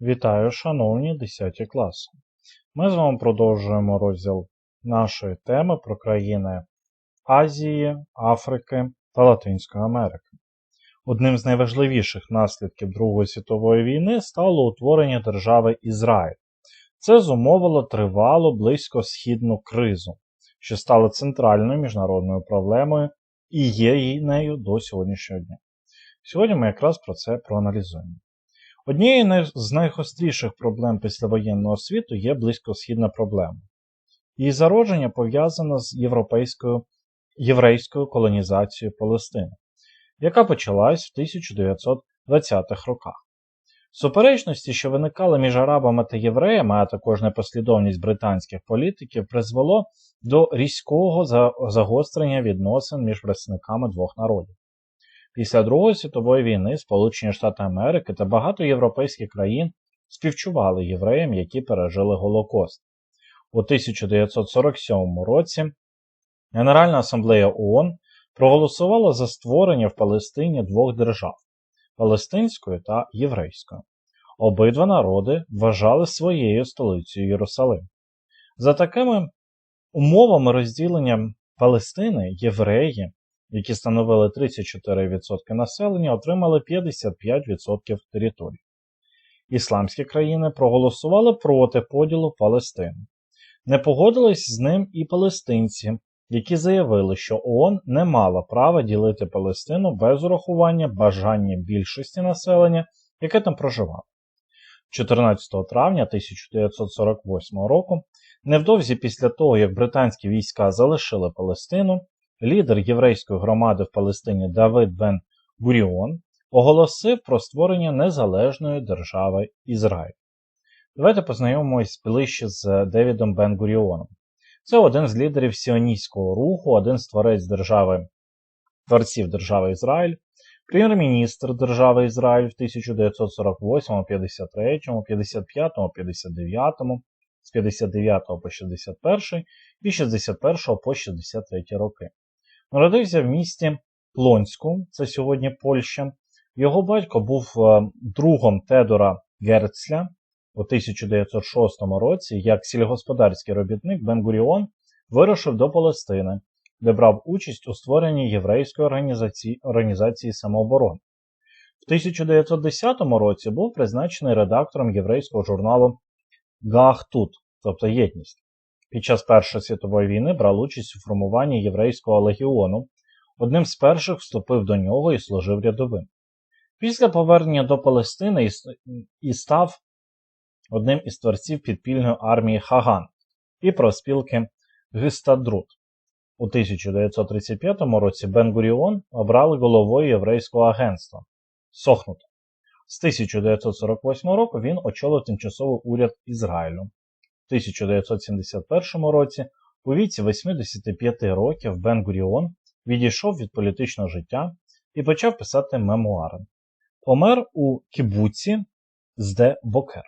Вітаю, шановні 10 класи. Ми з вами продовжуємо розділ нашої теми про країни Азії, Африки та Латинської Америки. Одним з найважливіших наслідків Другої світової війни стало утворення держави Ізраїль. Це зумовило тривалу близькосхідну кризу, що стала центральною міжнародною проблемою і є її нею до сьогоднішнього дня. Сьогодні ми якраз про це проаналізуємо. Однією з найгостріших проблем післявоєнного світу є близькосхідна проблема. Її зародження пов'язано з європейською єврейською колонізацією Палестини, яка почалась в 1920-х роках. Суперечності, що виникали між арабами та євреями, а також непослідовність британських політиків, призвело до різкого загострення відносин між представниками двох народів. Після Другої світової війни Сполучені Штати Америки та багато європейських країн співчували євреям, які пережили Голокост. У 1947 році Генеральна асамблея ООН проголосувала за створення в Палестині двох держав Палестинської та Єврейської. Обидва народи вважали своєю столицею Єрусалим. За такими умовами розділення Палестини євреї які становили 34% населення, отримали 55% території. Ісламські країни проголосували проти поділу Палестини. Не погодились з ним і палестинці, які заявили, що ООН не мала права ділити Палестину без урахування бажання більшості населення, яке там проживало. 14 травня 1948 року, невдовзі після того, як британські війська залишили Палестину, лідер єврейської громади в Палестині Давид Бен Гуріон оголосив про створення незалежної держави Ізраїль. Давайте познайомимось ближче з Девідом Бен Гуріоном. Це один з лідерів сіоністського руху, один з творець держави, творців держави Ізраїль, прем'єр-міністр держави Ізраїль в 1948, 53, 55, 59, з 59 по 61 і 61 по 63 роки. Народився в місті Плонську, це сьогодні Польща. Його батько був е, другом Тедора Герцля у 1906 році, як сільгосподарський робітник Бенгуріон вирушив до Палестини, де брав участь у створенні єврейської організації, організації самооборони. В 1910 році був призначений редактором єврейського журналу Гахтут, тобто єдність. Під час Першої світової війни брав участь у формуванні єврейського легіону, одним з перших вступив до нього і служив рядовим. Після повернення до Палестини і став одним із творців підпільної армії Хаган і проспілки Гистадрут. У 1935 році Бен-Гуріон обрали головою єврейського агентства Сохнут. З 1948 року він очолив тимчасовий уряд Ізраїлю. 1971 році у віці 85 років Бен Гуріон відійшов від політичного життя і почав писати мемуари. Помер у Кібуці з Де Бокер.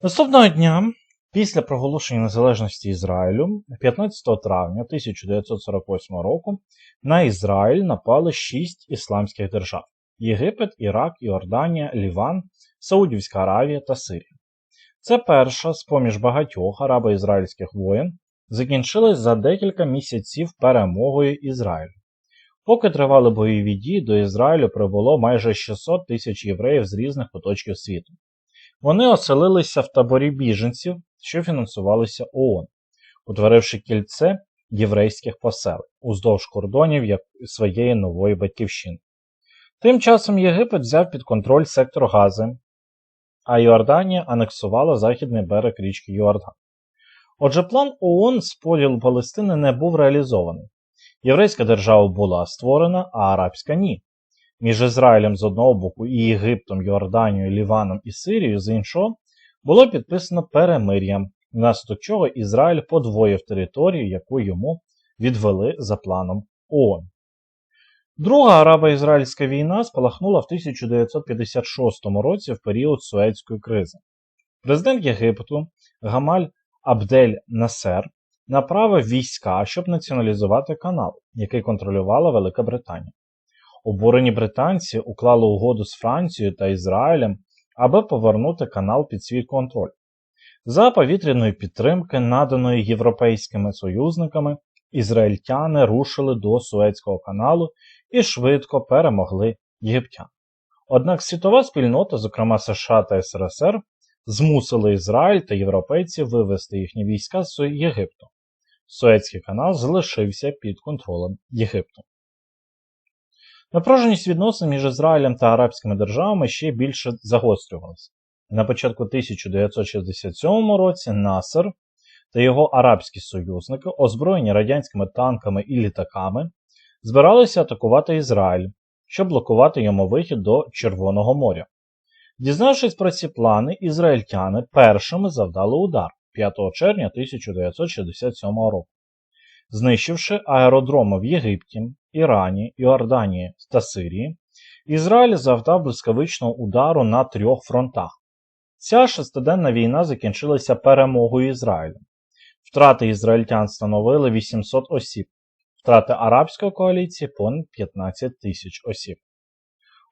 Наступного дня, після проголошення незалежності Ізраїлю, 15 травня 1948 року на Ізраїль напали шість ісламських держав: Єгипет, Ірак, Іорданія, Ліван, Саудівська Аравія та Сирія. Це перша з поміж багатьох арабо-ізраїльських воєн закінчилась за декілька місяців перемогою Ізраїлю. Поки тривали бойові дії, до Ізраїлю прибуло майже 600 тисяч євреїв з різних куточків світу. Вони оселилися в таборі біженців, що фінансувалися ООН, утворивши кільце єврейських поселень уздовж кордонів своєї нової батьківщини. Тим часом Єгипет взяв під контроль сектор Гази, а Йорданія анексувала західний берег річки Йордан. Отже, план ООН з поділу Палестини не був реалізований. Єврейська держава була створена, а арабська ні. Між Ізраїлем з одного боку і Єгиптом, Йорданією, Ліваном і Сирією з іншого було підписано перемир'я, внаслідок чого Ізраїль подвоїв територію, яку йому відвели за планом ООН. Друга арабо-ізраїльська війна спалахнула в 1956 році в період Суецької кризи. Президент Єгипту Гамаль Абдель Насер направив війська, щоб націоналізувати канал, який контролювала Велика Британія. Обурені британці уклали угоду з Францією та Ізраїлем, аби повернути канал під свій контроль. За повітряної підтримки, наданої європейськими союзниками, ізраїльтяни рушили до Суецького каналу і швидко перемогли єгиптян. Однак світова спільнота, зокрема США та СРСР, змусили Ізраїль та європейців вивести їхні війська з Єгипту. Суецький канал залишився під контролем Єгипту. Напруженість відносин між Ізраїлем та арабськими державами ще більше загострювалася. На початку 1967 році Насер та його арабські союзники, озброєні радянськими танками і літаками, збиралися атакувати Ізраїль, щоб блокувати йому вихід до Червоного моря. Дізнавшись про ці плани, ізраїльтяни першими завдали удар 5 червня 1967 року, знищивши аеродроми в Єгипті, Ірані, Іорданії та Сирії, Ізраїль завдав блискавичного удару на трьох фронтах. Ця шестиденна війна закінчилася перемогою Ізраїлю. Втрати ізраїльтян становили 800 осіб, втрати арабської коаліції понад 15 тисяч осіб.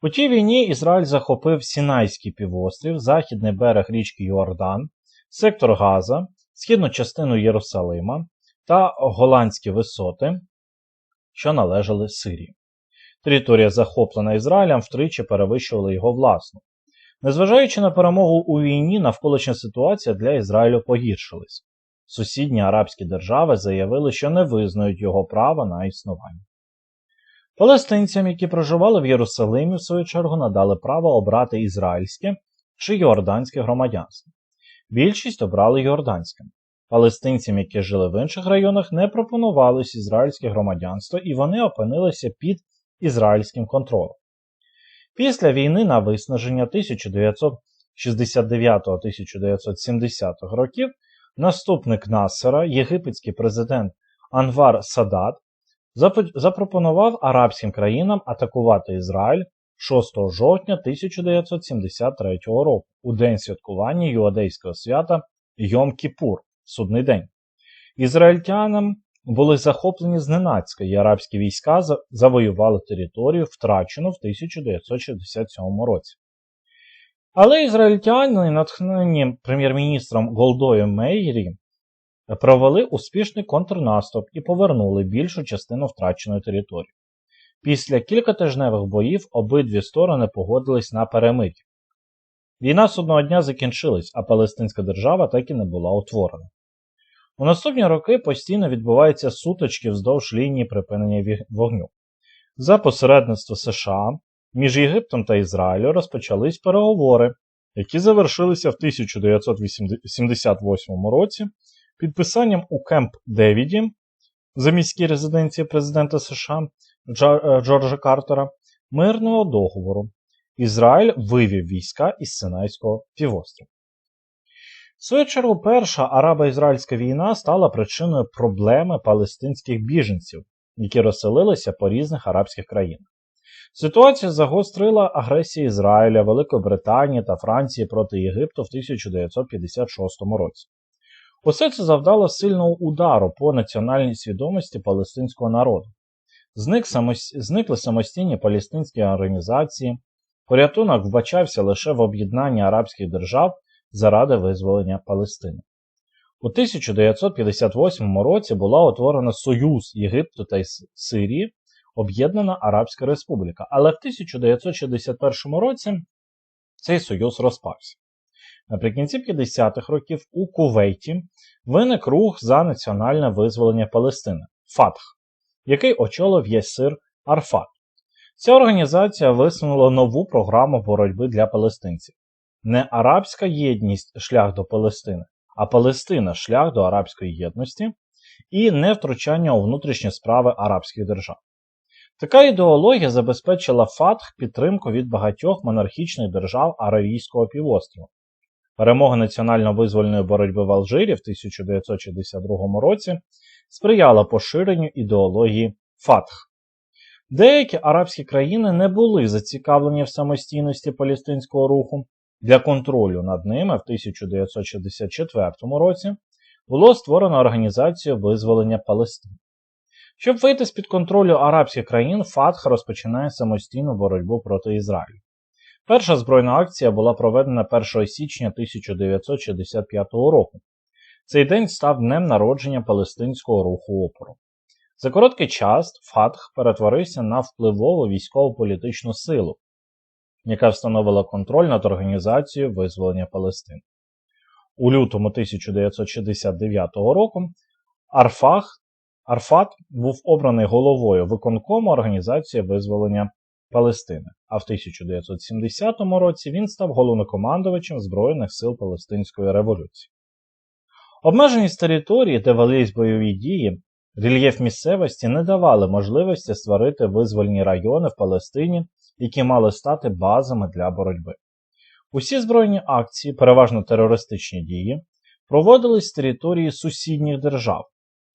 У тій війні Ізраїль захопив Сінайський півострів, західний берег річки Йордан, сектор Газа, східну частину Єрусалима та голландські висоти, що належали Сирії. Територія, захоплена Ізраїлем, втричі перевищувала його власну. Незважаючи на перемогу у війні, навколишня ситуація для Ізраїлю погіршилась. Сусідні арабські держави заявили, що не визнають його права на існування. Палестинцям, які проживали в Єрусалимі, в свою чергу надали право обрати ізраїльське чи йорданське громадянство. Більшість обрали йорданське. Палестинцям, які жили в інших районах, не пропонувалось ізраїльське громадянство, і вони опинилися під ізраїльським контролем. Після війни на виснаження 1969-1970 років наступник Насера, єгипетський президент Анвар Садат, запропонував арабським країнам атакувати Ізраїль 6 жовтня 1973 року у день святкування юдейського свята Йом Кіпур, судний день. Ізраїльтянам були захоплені зненацька, і арабські війська завоювали територію, втрачену в 1967 році. Але ізраїльтяни, натхнені прем'єр-міністром Голдою Мейрі, провели успішний контрнаступ і повернули більшу частину втраченої території. Після кількатижневих боїв обидві сторони погодились на перемир'я. Війна з одного дня закінчилась, а Палестинська держава так і не була утворена. У наступні роки постійно відбуваються сутички вздовж лінії припинення вогню. За посередництво США між Єгиптом та Ізраїлем розпочались переговори, які завершилися в 1978 році підписанням у Кемп Девіді за міській резиденції президента США е, Джорджа Картера мирного договору. Ізраїль вивів війська із Синайського півострова. В свою чергу, перша арабо-ізраїльська війна стала причиною проблеми палестинських біженців, які розселилися по різних арабських країнах. Ситуацію загострила агресія Ізраїля, Великої Британії та Франції проти Єгипту в 1956 році. Усе це завдало сильного удару по національній свідомості палестинського народу. Зник самос... Зникли самостійні палестинські організації, порятунок вбачався лише в об'єднанні арабських держав заради визволення Палестини. У 1958 році була утворена Союз Єгипту та Сирії, Об'єднана Арабська Республіка, але в 1961 році цей союз розпався. Наприкінці 50-х років у Кувейті виник рух за національне визволення Палестини ФАТХ, який очолив Єсир Арфат. Ця організація висунула нову програму боротьби для палестинців. Не арабська єдність шлях до Палестини, а Палестина шлях до арабської єдності і не втручання у внутрішні справи арабських держав. Така ідеологія забезпечила ФАТХ підтримку від багатьох монархічних держав Аравійського півострова. Перемога національно-визвольної боротьби в Алжирі в 1962 році сприяла поширенню ідеології ФАТХ. Деякі арабські країни не були зацікавлені в самостійності палестинського руху. Для контролю над ними в 1964 році було створено Організацію визволення Палестини. Щоб вийти з під контролю арабських країн, ФАТХ розпочинає самостійну боротьбу проти Ізраїлю. Перша збройна акція була проведена 1 січня 1965 року. Цей день став днем народження палестинського руху опору. За короткий час Фатх перетворився на впливову військово-політичну силу, яка встановила контроль над організацією визволення Палестини. У лютому 1969 року Арфах, Арфат був обраний головою виконкому Організації визволення Палестини, а в 1970 році він став головнокомандувачем Збройних сил Палестинської революції. Обмеженість території, де велись бойові дії, рельєф місцевості не давали можливості створити визвольні райони в Палестині, які мали стати базами для боротьби. Усі збройні акції, переважно терористичні дії, проводились з території сусідніх держав,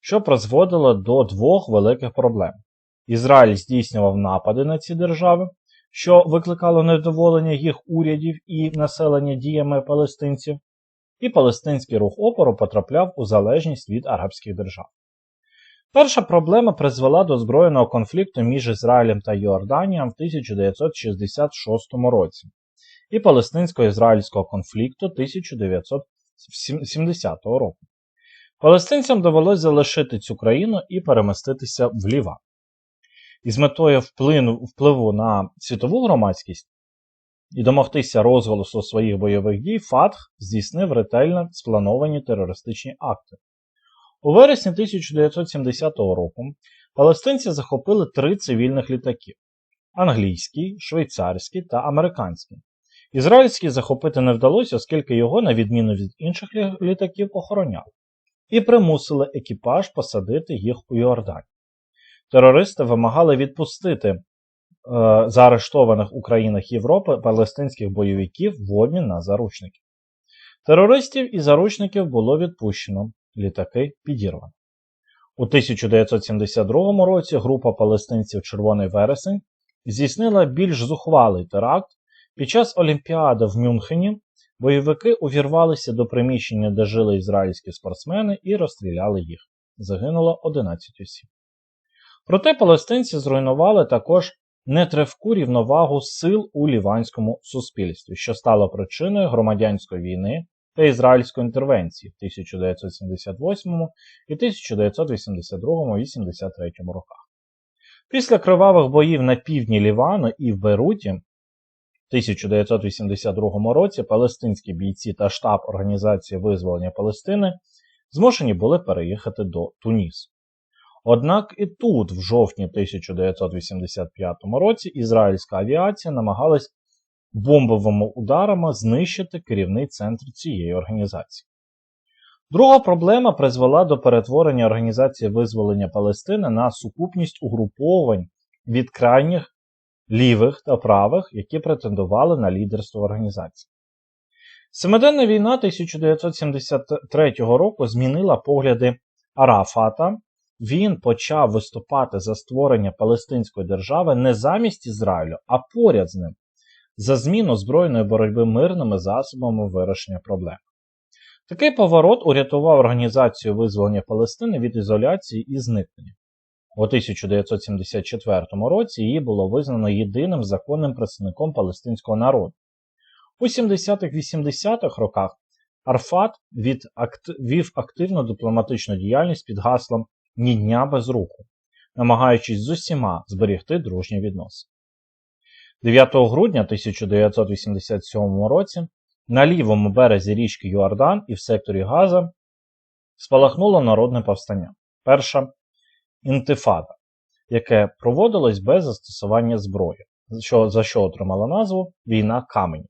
що призводило до двох великих проблем. Ізраїль здійснював напади на ці держави, що викликало невдоволення їх урядів і населення діями палестинців, і палестинський рух опору потрапляв у залежність від арабських держав. Перша проблема призвела до збройного конфлікту між Ізраїлем та Йорданієм в 1966 році і палестинсько-ізраїльського конфлікту 1970 року. Палестинцям довелося залишити цю країну і переміститися в Ліван. Із метою вплину, впливу на світову громадськість і домогтися розголосу своїх бойових дій, Фатх здійснив ретельно сплановані терористичні акти. У вересні 1970 року палестинці захопили три цивільних літаки: англійський, швейцарський та американський. Ізраїльський захопити не вдалося, оскільки його, на відміну від інших літаків, охороняли, і примусили екіпаж посадити їх у Йордані. Терористи вимагали відпустити е, заарештованих у країнах Європи палестинських бойовиків в обмін на заручників. Терористів і заручників було відпущено, літаки підірвано. У 1972 році група палестинців Червоний вересень здійснила більш зухвалий теракт. Під час Олімпіади в Мюнхені бойовики увірвалися до приміщення, де жили ізраїльські спортсмени, і розстріляли їх. Загинуло 11 осіб. Проте палестинці зруйнували також нетривку рівновагу сил у ліванському суспільстві, що стало причиною громадянської війни та ізраїльської інтервенції в 1978 і 1982-83 роках. Після кривавих боїв на півдні Лівану і в Бейруті в 1982 році палестинські бійці та штаб Організації визволення Палестини змушені були переїхати до Тунісу. Однак і тут, в жовтні 1985 році, ізраїльська авіація намагалась бомбовими ударами знищити керівний центр цієї організації. Друга проблема призвела до перетворення Організації визволення Палестини на сукупність угруповань від крайніх лівих та правих, які претендували на лідерство організації. Семиденна війна 1973 року змінила погляди Арафата. Він почав виступати за створення Палестинської держави не замість Ізраїлю, а поряд з ним, за зміну збройної боротьби мирними засобами вирішення проблем. Такий поворот урятував Організацію визволення Палестини від ізоляції і зникнення. У 1974 році її було визнано єдиним законним представником палестинського народу. У 70-80-х роках Арфат вів активну дипломатичну діяльність під гаслом ні дня без руху, намагаючись з усіма зберегти дружні відносини. 9 грудня 1987 році на лівому березі річки Юардан і в секторі Газа спалахнуло народне повстання. Перша інтифада, яке проводилось без застосування зброї, за що отримала назву Війна каменів.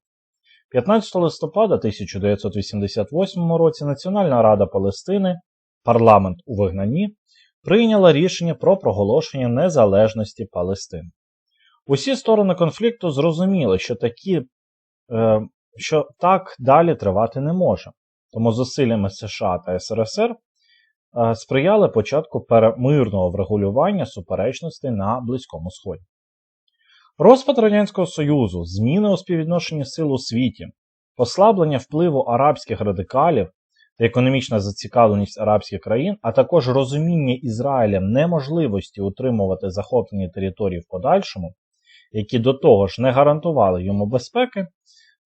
15 листопада 1988 році Національна Рада Палестини, парламент у вигнанні, прийняла рішення про проголошення незалежності Палестини. Усі сторони конфлікту зрозуміли, що такі, е, що так далі тривати не може. Тому зусиллями США та СРСР сприяли початку перемирного врегулювання суперечностей на Близькому Сході. Розпад Радянського Союзу, зміни у співвідношенні сил у світі, послаблення впливу арабських радикалів та економічна зацікавленість арабських країн, а також розуміння Ізраїлем неможливості утримувати захоплені території в подальшому, які до того ж не гарантували йому безпеки,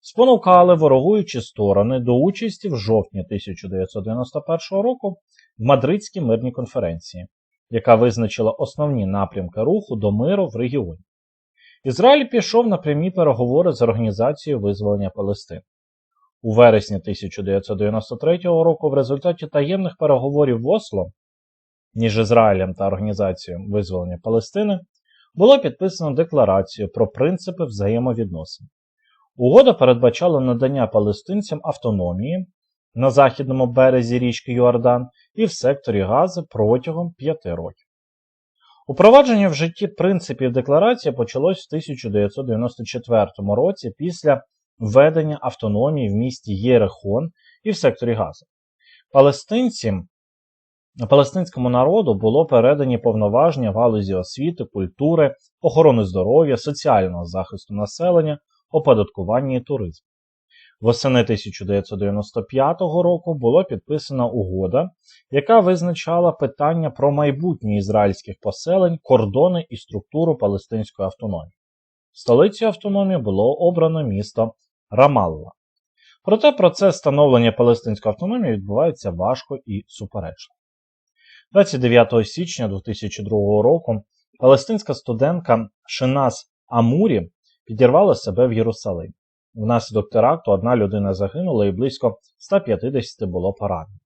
спонукали ворогуючі сторони до участі в жовтні 1991 року Мадридській мирній конференції, яка визначила основні напрямки руху до миру в регіоні. Ізраїль пішов на прямі переговори з Організацією визволення Палестини. У вересні 1993 року в результаті таємних переговорів в Осло між Ізраїлем та Організацією визволення Палестини було підписано декларацію про принципи взаємовідносин. Угода передбачала надання палестинцям автономії на західному березі річки Йордан і в секторі Гази протягом п'яти років. Упровадження в житті принципів декларації почалось в 1994 році після введення автономії в місті Єрехон і в секторі Гази. Палестинці, палестинському народу було передані повноваження галузі освіти, культури, охорони здоров'я, соціального захисту населення, оподаткування і туризму. Восени 1995 року було підписана угода, яка визначала питання про майбутнє ізраїльських поселень, кордони і структуру палестинської автономії. Столицею автономії було обрано місто Рамалла. Проте процес становлення палестинської автономії відбувається важко і суперечно. 29 січня 2002 року палестинська студентка Шинас Амурі підірвала себе в Єрусалимі. Внаслідок теракту одна людина загинула і близько 150 було поранено.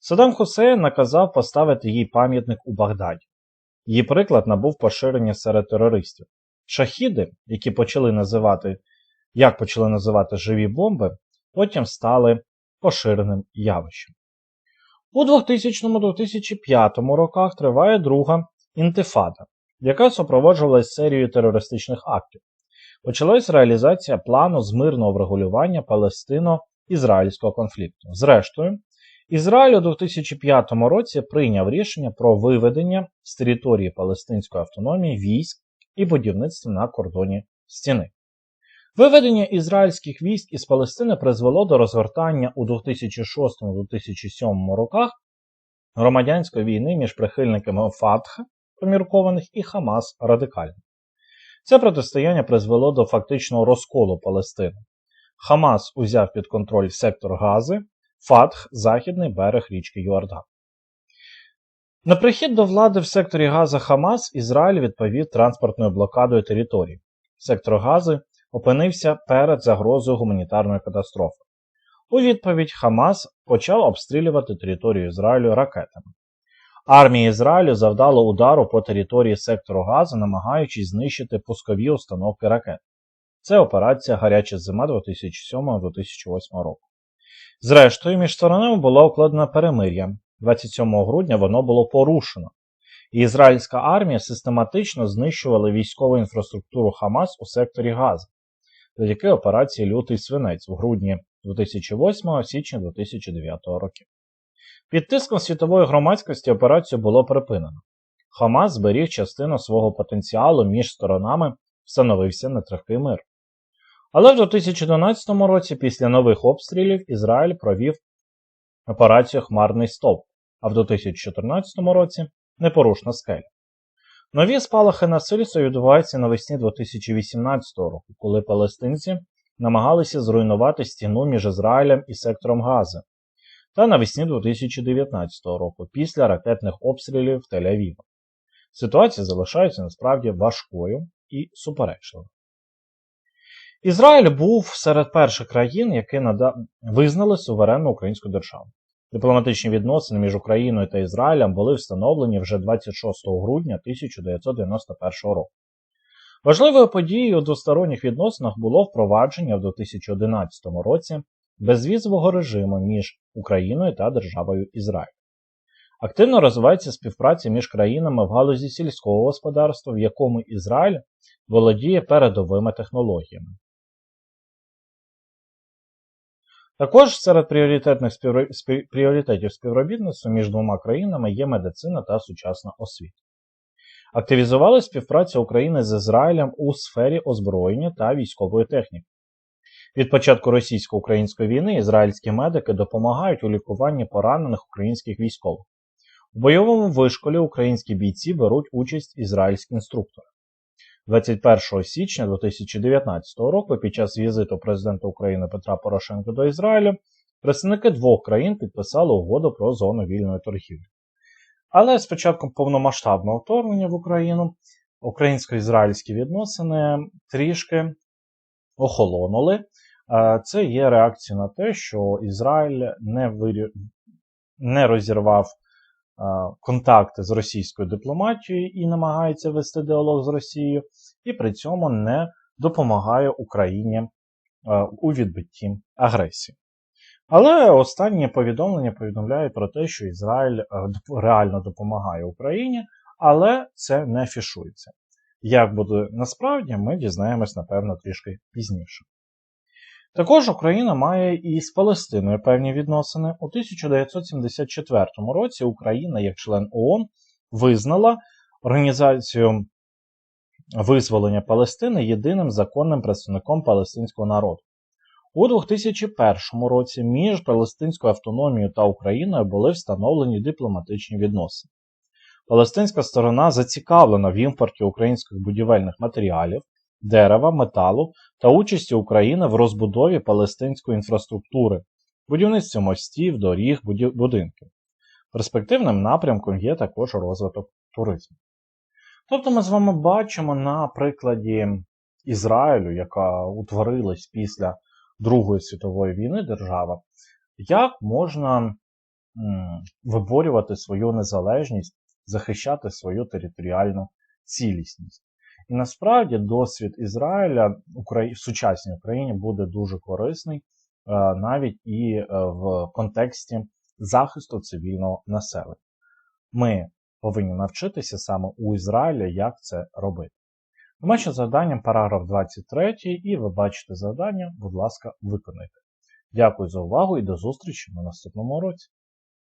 Саддам Хусейн наказав поставити їй пам'ятник у Багдаді. Її приклад набув поширення серед терористів. Шахіди, які почали називати, як почали називати живі бомби, потім стали поширеним явищем. У 2000-2005 роках триває друга інтифада, яка супроводжувалась серією терористичних актів. Почалась реалізація плану з мирного врегулювання палестино-ізраїльського конфлікту. Зрештою, Ізраїль у 2005 році прийняв рішення про виведення з території Палестинської автономії військ і будівництво на кордоні стіни. Виведення ізраїльських військ із Палестини призвело до розгортання у 2006-2007 роках громадянської війни між прихильниками Фатха поміркованих і Хамас радикальних. Це протистояння призвело до фактичного розколу Палестини. Хамас узяв під контроль сектор Гази, Фатх західний берег річки Йордан. На прихід до влади в секторі Газа Хамас Ізраїль відповів транспортною блокадою території. Сектор Гази опинився перед загрозою гуманітарної катастрофи. У відповідь Хамас почав обстрілювати територію Ізраїлю ракетами. Армія Ізраїлю завдала удару по території сектору Газу, намагаючись знищити пускові установки ракет. Це операція Гаряча зима 2007-2008 року. Зрештою, між сторонами було укладено перемир'я. 27 грудня воно було порушено. І ізраїльська армія систематично знищувала військову інфраструктуру Хамас у секторі Гази, завдяки операції Лютий свинець в грудні 2008 січня 2009 років. Під тиском світової громадськості операцію було припинено. Хамас зберіг частину свого потенціалу між сторонами, встановився нетривкий мир. Але в 2012 році, після нових обстрілів, Ізраїль провів операцію Хмарний стовп, а в 2014 році непорушна скеля. Нові спалахи насильства відбуваються навесні 2018 року, коли палестинці намагалися зруйнувати стіну між Ізраїлем і сектором Гази, та навесні 2019 року після ракетних обстрілів Тель-Авіва. Ситуація залишається насправді важкою і суперечливою. Ізраїль був серед перших країн, які нада... визнали суверенну українську державу. Дипломатичні відносини між Україною та Ізраїлем були встановлені вже 26 грудня 1991 року. Важливою подією у двосторонніх відносинах було впровадження в 2011 році безвізового режиму між Україною та державою Ізраїль. Активно розвивається співпраця між країнами в галузі сільського господарства, в якому Ізраїль володіє передовими технологіями. Також серед пріоритетних співро... спів... пріоритетів співробітництва між двома країнами є медицина та сучасна освіта. Активізували співпрацю України з Ізраїлем у сфері озброєння та військової техніки. Від початку російсько-української війни ізраїльські медики допомагають у лікуванні поранених українських військових. У бойовому вишколі українські бійці беруть участь ізраїльські інструктори. 21 січня 2019 року під час візиту президента України Петра Порошенка до Ізраїлю представники двох країн підписали угоду про зону вільної торгівлі. Але з початком повномасштабного вторгнення в Україну українсько-ізраїльські відносини трішки охолонули. Е, Це є реакція на те, що Ізраїль не, вирі... не розірвав е, контакти з російською дипломатією і намагається вести діалог з Росією, і при цьому не допомагає Україні е, у відбитті агресії. Але останнє повідомлення повідомляє про те, що Ізраїль реально допомагає Україні, але це не фішується. Як буде насправді, ми дізнаємось, напевно, трішки пізніше. Також Україна має і з Палестиною певні відносини. У 1974 році Україна, як член ООН, визнала Організацію визволення Палестини єдиним законним представником палестинського народу. У 2001 році між Палестинською автономією та Україною були встановлені дипломатичні відносини. Палестинська сторона зацікавлена в імпорті українських будівельних матеріалів, дерева, металу та участі України в розбудові палестинської інфраструктури, будівництві мостів, доріг, будинків. Перспективним напрямком є також розвиток туризму. Тобто ми з вами бачимо на прикладі Ізраїлю, яка утворилась після Другої світової війни держава, як можна виборювати свою незалежність, захищати свою територіальну цілісність. І насправді досвід Ізраїля в сучасній Україні буде дуже корисний е, навіть і е, в контексті захисту цивільного населення. Ми повинні навчитися саме у Ізраїля, як це робити. Домашнє завданням параграф 23, і ви бачите завдання, будь ласка, виконайте. Дякую за увагу і до зустрічі на наступному уроці.